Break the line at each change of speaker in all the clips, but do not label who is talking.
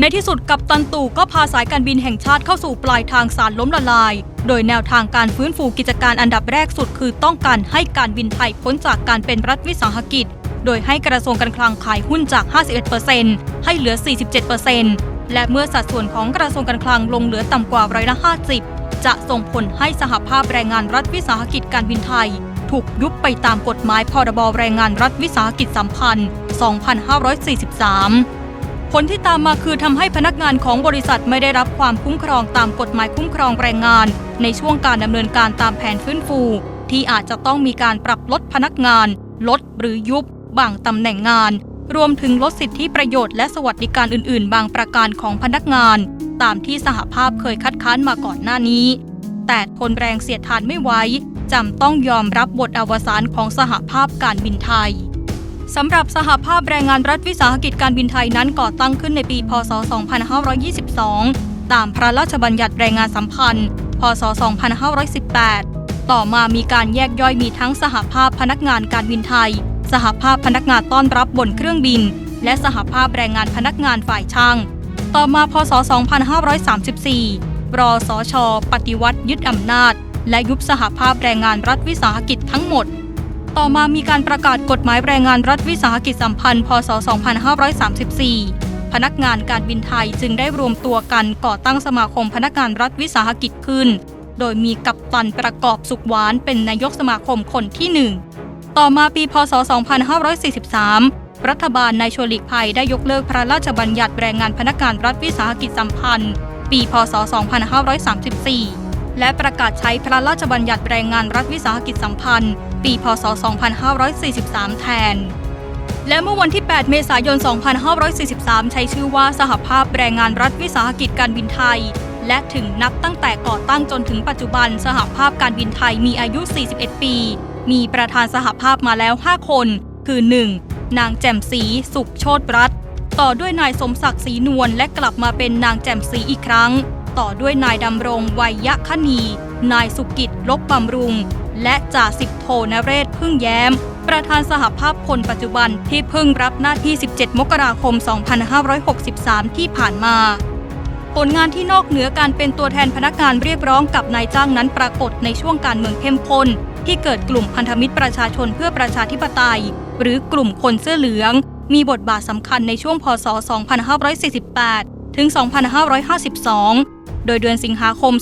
ในที่สุดกัปตันตู่ก็พาสายการบินแห่งชาติเข้าสู่ปลายทางสารล้มละลาย โดยแนวทางการฟื้นฟูกิจการอันดับแรกสุด คือต้องการให้การบินไทยพ้นจากการเป็นรัฐวิสาหกิจ โดยให้กระทรวงการคลังขายหุ้นจาก 51%ให้เหลือ 47%และเมื่อสัดส่วนของกระทรวงการคลังลงเหลือต่ำกว่าร้อยละ50 จะส่งผลให้สหภาพแรงงานรัฐวิสาหกิจการบินไทย ถูกยุบไปตามกฎหมายพรบแรงงานรัฐวิสาหกิจสัมพันธ์ 2543 ลที่ตามมาคือทำให้พนักงานของบริษัทไม่ได้รับความคุ้มครองตามกฎหมายคุ้มครองแรงงาน ในช่วงการดำเนินการตามแผนฟื้นฟู ที่อาจจะต้องมีการปรับลดพนักงาน ลดหรือยุบบางตำแหน่งงาน รวมถึงลดสิทธิประโยชน์และสวัสดิการอื่น ๆ บางประการของพนักงาน ตามที่สหภาพเคยคัดค้านมาก่อนหน้านี้ แต่ทนแรงเสียดทานไม่ไหวจำต้องยอมรับบทอวสานของสหภาพการบินไทย สำหรับสหภาพแรงงานรัฐวิสาหกิจการบินไทยนั้นก่อตั้งขึ้นในปี พศ 2522 ตามพระราชบัญญัติแรงงานสัมพันธ์ พศ 2518 ต่อมามีการแยกย่อยมีทั้งสหภาพพนักงานการบินไทย สหภาพพนักงานต้อนรับบนเครื่องบิน และสหภาพแรงงานพนักงานฝ่ายช่าง ต่อมา พศ 2534 รสช ปฏิวัติยึดอำนาจ และยุบสหภาพแรงงานรัฐวิสาหกิจทั้งหมด ต่อมามีการประกาศกฎหมายแรงงานรัฐวิสาหกิจสัมพันธ์ พศ 2534 พนักงานการบินไทยจึงได้รวมตัวกันก่อตั้งสมาคมพนักงานรัฐวิสาหกิจขึ้น โดยมีกัปตันประกอบสุขหวานเป็นนายกสมาคมคนที่หนึ่งต่อมาปี พศ 2543 รัฐบาลนายชวลีกภัยได้ยกเลิกพระราชบัญญัติแรงงานพนักงานรัฐวิสาหกิจสัมพันธ์ ปี พศ 2534 และประกาศใช้พระราชบัญญัติแรงงานรัฐวิสาหกิจสัมพันธ์ ปี พศ 2543 แทน และเมื่อวันที่ 8 เมษายน 2543 ใช้ชื่อว่าสหภาพแรงงานรัฐวิสาหกิจการบินไทย และถึงนับตั้งแต่ก่อตั้งจนถึงปัจจุบันสหภาพการบินไทยมีอายุ 41 ปี มีประธานสหภาพมาแล้ว 5 คน คือ 1. นางแจ่มศรีสุขโชตรัตน์ต่อด้วยนายสมศักดิ์ศรีนวลและกลับมาเป็นนางแจ่มศรีอีกครั้ง ต่อด้วยนายดำรงวัยยะคณี นายสุกิจลบบำรุง และจ่าสิบโทนเรศพึ่งแย้ม ประธานสหภาพคนปัจจุบันที่เพิ่งรับหน้าที่ 17 มกราคม 2563 ที่ผ่านมา ผลงานที่นอกเหนือการเป็นตัวแทนพนักงานเรียกร้องกับนายจ้างนั้นปรากฏในช่วงการเมืองเข้มข้นที่เกิดกลุ่มพันธมิตรประชาชนเพื่อประชาธิปไตย หรือกลุ่มคนเสื้อเหลือง มีบทบาทสำคัญในช่วงพศ 2548 ถึง 2552 โดยเดือนสิงหาคม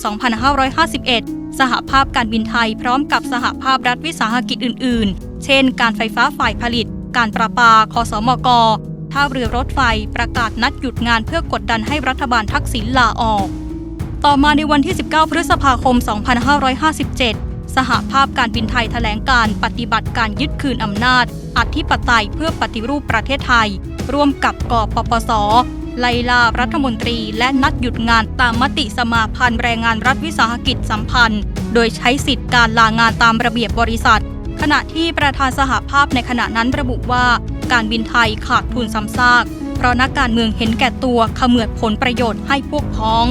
2551 สหภาพการบินไทยพร้อมกับสหภาพรัฐวิสาหกิจอื่น ๆ เช่น การไฟฟ้าฝ่ายผลิต การประปา คสมกท่าเรือรถไฟประกาศนัดหยุดงานเพื่อกดดันให้รัฐบาลทักษิณลาออก ต่อมาในวันที่ 19 พฤษภาคม 2557 สหภาพการบินไทยแถลงการปฏิบัติการยึดคืนอำนาจอธิปไตยเพื่อปฏิรูปประเทศไทย ร่วมกับกปปส ไล่ล่ารัฐมนตรีและนัดหยุดงานตามมติสมาพันธ์แรงงานรัฐวิสาหกิจสัมพันธ์ โดยใช้สิทธิการลางานตามระเบียบบริษัท ขณะที่ประธานสหภาพในขณะนั้นระบุว่า การบินไทยขาดทุนซ้ำซาก เพราะนักการเมืองเห็นแก่ตัวขมือดผลประโยชน์ให้พวกพ้อง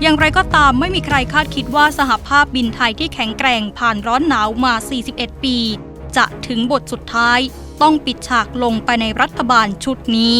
อย่างไรก็ตามไม่มีใครคาดคิดว่าสหภาพบินไทยที่แข็งแกร่งผ่านร้อนหนาวมา 41 ปี จะถึงบทสุดท้าย ต้องปิดฉากลงไปในรัฐบาลชุดนี้